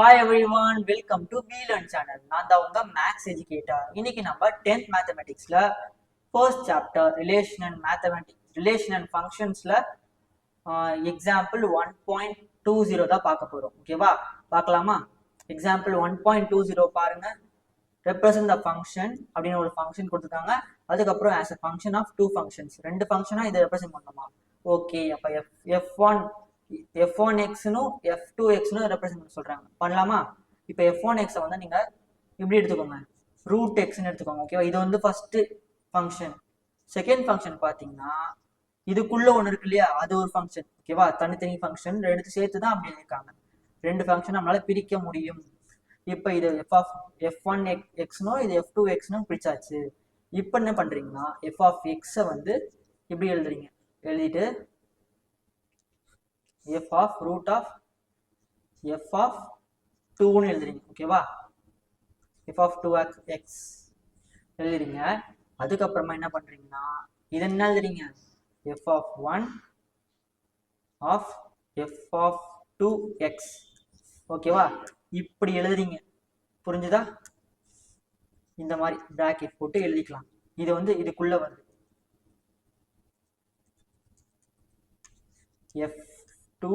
Hi everyone welcome to பீலன் channel நான் தான் உங்க மேக்ஸ் எஜுகேட்டர் இன்னைக்கு நம்ம tenth மேத்தமெட்டிக்ஸ்ல first chapter relation and mathematics relation and ஃபங்க்ஷன்ஸ்ல example one point two zero தான் பார்க்க போறோம். ஓகேவா பார்க்கலாமா? Example one point two zero பாருங்க. ரெப்ரசன்ட் த ஃபங்க்ஷன் அப்படின்னு ஒரு ஃபங்க்ஷன் கொடுத்துருக்காங்க. அதுக்கப்புறம் as a function of two functions ரெண்டு ஃபங்க்ஷனா இதை ரெப்ரசென்ட் பண்ணணுமா? ஓகே அப்போ F F one F one எக்ஸ்னும் F two எக்ஸ்னும் ரெப்ரசென்ட் பண்ண சொல்கிறாங்க பண்ணலாமா? இப்போ எஃப் ஒன் எக்ஸை வந்து நீங்கள் இப்படி எடுத்துக்கோங்க? ரூட் எக்ஸ்னு எடுத்துக்கோங்க ஓகேவா இது வந்து ஃபஸ்ட்டு ஃபங்க்ஷன் செகண்ட் ஃபங்க்ஷன் பார்த்தீங்கன்னா இதுக்குள்ளே ஒன்று இருக்கு இல்லையா? அது ஒரு ஃபங்க்ஷன் ஓகேவா தனித்தனி ஃபங்க்ஷன் ரெண்டு சேர்த்து தான் அப்படி இருக்காங்க ரெண்டு ஃபங்க்ஷன் நம்மளால் பிரிக்க முடியும். இப்போ இது F of F one x எக்ஸ்னோ இது எஃப் டூ எக்ஸ்னும் பிரிச்சாச்சு. இப்போ என்ன பண்ணுறீங்கன்னா எஃப் ஆஃப் எக்ஸை வந்து இப்படி எழுதுறீங்க. எழுதிட்டு F of root of F of டூன்னு எழுதுறீங்க ஓகேவா F of two ox x எழுதுறீங்க. அதுக்கப்புறமா என்ன பண்ணுறீங்கன்னா இது என்ன எழுதுறீங்க? F of one of F of two x ஓகேவா இப்படி எழுதுறீங்க. புரிஞ்சுதா? இந்த மாதிரி பிராக்கெட் போட்டு எழுதிக்கலாம். இது வந்து இதுக்குள்ளே வருது. எஃப் டூ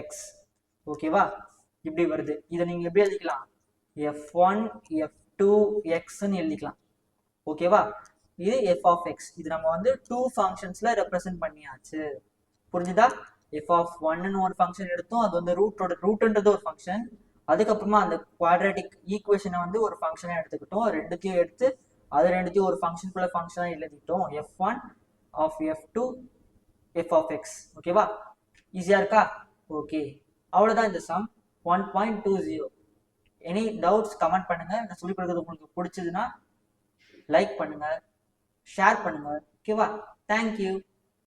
எக்ஸ் ஓகேவா? இப்படி வருது. இதை நீங்கள் எப்படி எழுதிக்கலாம்? எஃப் ஒன் எஃப் டூ எக்ஸ்ன்னு எழுதிக்கலாம். ஓகேவா? இது எஃப் ஆஃப் எக்ஸ் இது நம்ம வந்து டூ ஃபங்க்ஷன்ஸில் ரெப்ரசென்ட் பண்ணியாச்சு. புரிஞ்சுதா? எஃப் ஆஃப் ஒன்னு ஒரு ஃபங்க்ஷன் எடுத்தோம். அது வந்து ரூட்டோட ரூட்ன்றது ஒரு ஃபங்க்ஷன் அதுக்கப்புறமா அந்த குவாட்ரேட்டிக் ஈக்குவேஷனை வந்து ஒரு ஃபங்க்ஷனாக எடுத்துக்கிட்டோம். ரெண்டுத்தையும் எடுத்து அது ரெண்டுத்தையும் ஒரு ஃபங்க்ஷனுக்குள்ள ஃபங்க்ஷனாக எழுதிட்டோம். F one of F two F of x ஓகேவா? ஈஸியாக இருக்கா? ஓகே அவ்வளோதான் இந்த sum one point two zero any doubts comment பண்ணுங்கள் நான் சொல்லிக் கொடுக்குறது உங்களுக்கு பிடிச்சதுன்னா லைக் பண்ணுங்கள் ஷேர் பண்ணுங்கள் ஓகேவா தேங்க்யூ